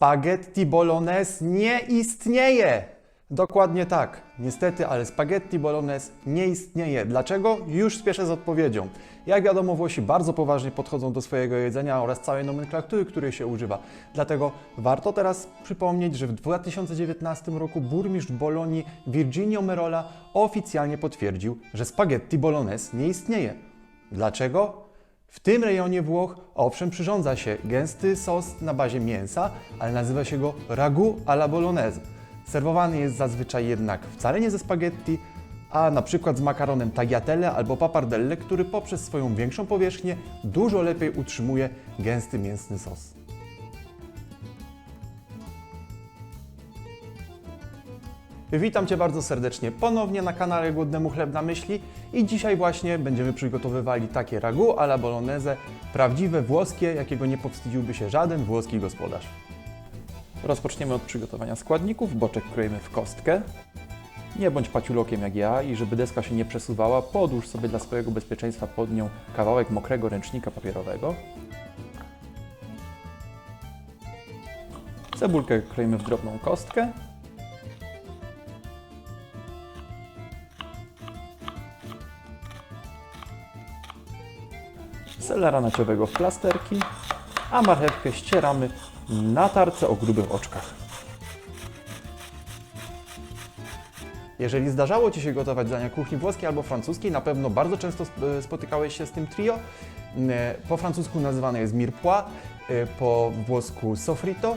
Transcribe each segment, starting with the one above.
Spaghetti bolognese nie istnieje. Dokładnie tak. Niestety, ale spaghetti bolognese nie istnieje. Dlaczego? Już spieszę z odpowiedzią. Jak wiadomo, Włosi bardzo poważnie podchodzą do swojego jedzenia oraz całej nomenklatury, której się używa. Dlatego warto teraz przypomnieć, że w 2019 roku burmistrz Bolonii Virginio Merola oficjalnie potwierdził, że spaghetti bolognese nie istnieje. Dlaczego? W tym rejonie Włoch owszem przyrządza się gęsty sos na bazie mięsa, ale nazywa się go ragu alla bolognese. Serwowany jest zazwyczaj jednak wcale nie ze spaghetti, a na przykład z makaronem tagliatelle albo pappardelle, który poprzez swoją większą powierzchnię dużo lepiej utrzymuje gęsty mięsny sos. Witam Cię bardzo serdecznie ponownie na kanale Głodnemu Chleb na Myśli i dzisiaj właśnie będziemy przygotowywali takie ragu alla bolognese, prawdziwe włoskie, jakiego nie powstydziłby się żaden włoski gospodarz. Rozpoczniemy od przygotowania składników. Boczek kroimy w kostkę. Nie bądź paciulokiem jak ja i żeby deska się nie przesuwała, podłóż sobie dla swojego bezpieczeństwa pod nią kawałek mokrego ręcznika papierowego. Cebulkę kroimy w drobną kostkę. Selera naciowego w plasterki, a marchewkę ścieramy na tarce o grubych oczkach. Jeżeli zdarzało Ci się gotować dania kuchni włoskiej albo francuskiej, na pewno bardzo często e, spotykałeś się z tym trio. E, Po francusku nazywane jest mirepoix, e, po włosku sofrito.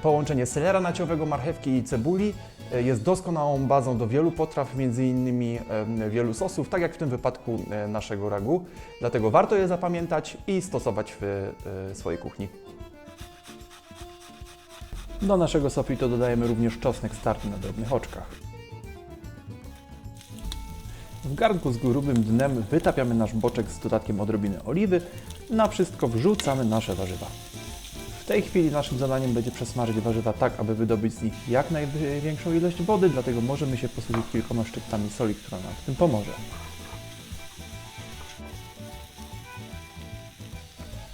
Połączenie selera naciowego, marchewki i cebuli e, jest doskonałą bazą do wielu potraw, między innymi wielu sosów, tak jak w tym wypadku e, naszego ragu. Dlatego warto je zapamiętać i stosować w e, swojej kuchni. Do naszego sofrito dodajemy również czosnek starty na drobnych oczkach. W garnku z grubym dnem wytapiamy nasz boczek z dodatkiem odrobiny oliwy. Na wszystko wrzucamy nasze warzywa. W tej chwili naszym zadaniem będzie przesmażyć warzywa tak, aby wydobyć z nich jak największą ilość wody, dlatego możemy się posłużyć kilkoma szczyptami soli, która nam w tym pomoże.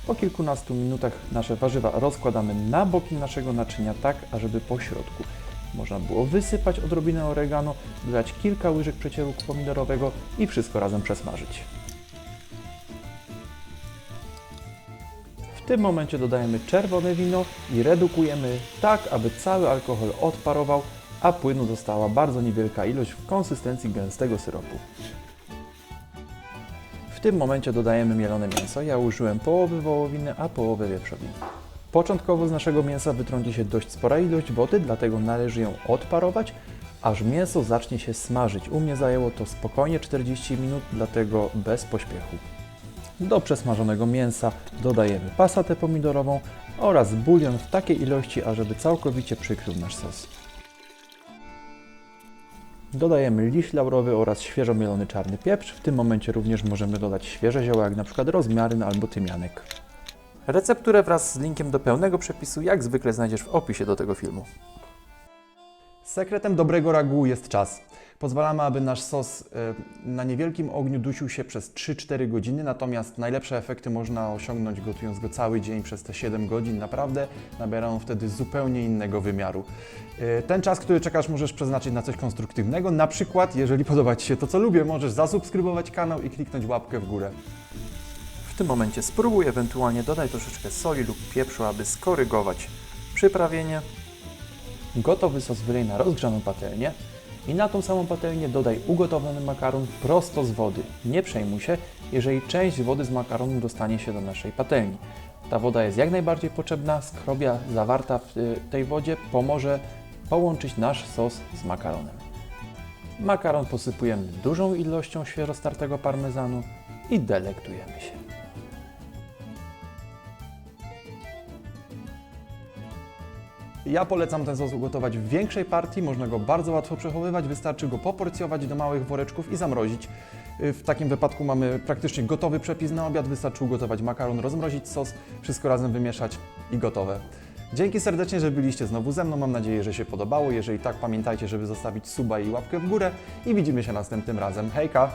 Po kilkunastu minutach nasze warzywa rozkładamy na boki naszego naczynia tak, ażeby po środku można było wysypać odrobinę oregano, dodać kilka łyżek przecieru pomidorowego i wszystko razem przesmażyć. W tym momencie dodajemy czerwone wino i redukujemy tak, aby cały alkohol odparował, a płynu została bardzo niewielka ilość w konsystencji gęstego syropu. W tym momencie dodajemy mielone mięso. Ja użyłem połowy wołowiny, a połowę wieprzowiny. Początkowo z naszego mięsa wytrąci się dość spora ilość wody, dlatego należy ją odparować, aż mięso zacznie się smażyć. U mnie zajęło to spokojnie 40 minut, dlatego bez pośpiechu. Do przesmażonego mięsa dodajemy pasatę pomidorową oraz bulion w takiej ilości, ażeby całkowicie przykrył nasz sos. Dodajemy liść laurowy oraz świeżo mielony czarny pieprz. W tym momencie również możemy dodać świeże zioła, jak przykład rozmiaryn albo tymianek. Recepturę wraz z linkiem do pełnego przepisu jak zwykle znajdziesz w opisie do tego filmu. Sekretem dobrego ragu jest czas. Pozwalamy, aby nasz sos e, na niewielkim ogniu dusił się przez 3-4 godziny, natomiast najlepsze efekty można osiągnąć gotując go cały dzień przez te 7 godzin. Naprawdę nabiera on wtedy zupełnie innego wymiaru. E, Ten czas, który czekasz, możesz przeznaczyć na coś konstruktywnego. Na przykład, jeżeli podoba Ci się to, co lubię, możesz zasubskrybować kanał i kliknąć łapkę w górę. W tym momencie spróbuj, ewentualnie dodaj troszeczkę soli lub pieprzu, aby skorygować przyprawienie. Gotowy sos wylej na rozgrzaną patelnię i na tą samą patelnię dodaj ugotowany makaron prosto z wody. Nie przejmuj się, jeżeli część wody z makaronu dostanie się do naszej patelni. Ta woda jest jak najbardziej potrzebna, skrobia zawarta w y, tej wodzie pomoże połączyć nasz sos z makaronem. Makaron posypujemy dużą ilością świeżo startego parmezanu i delektujemy się. Ja polecam ten sos ugotować w większej partii, można go bardzo łatwo przechowywać, wystarczy go poporcjować do małych woreczków i zamrozić. Y, W takim wypadku mamy praktycznie gotowy przepis na obiad, wystarczy ugotować makaron, rozmrozić sos, wszystko razem wymieszać i gotowe. Dzięki serdecznie, że byliście znowu ze mną, mam nadzieję, że się podobało. Jeżeli tak, pamiętajcie, żeby zostawić suba i łapkę w górę i widzimy się następnym razem. Hejka!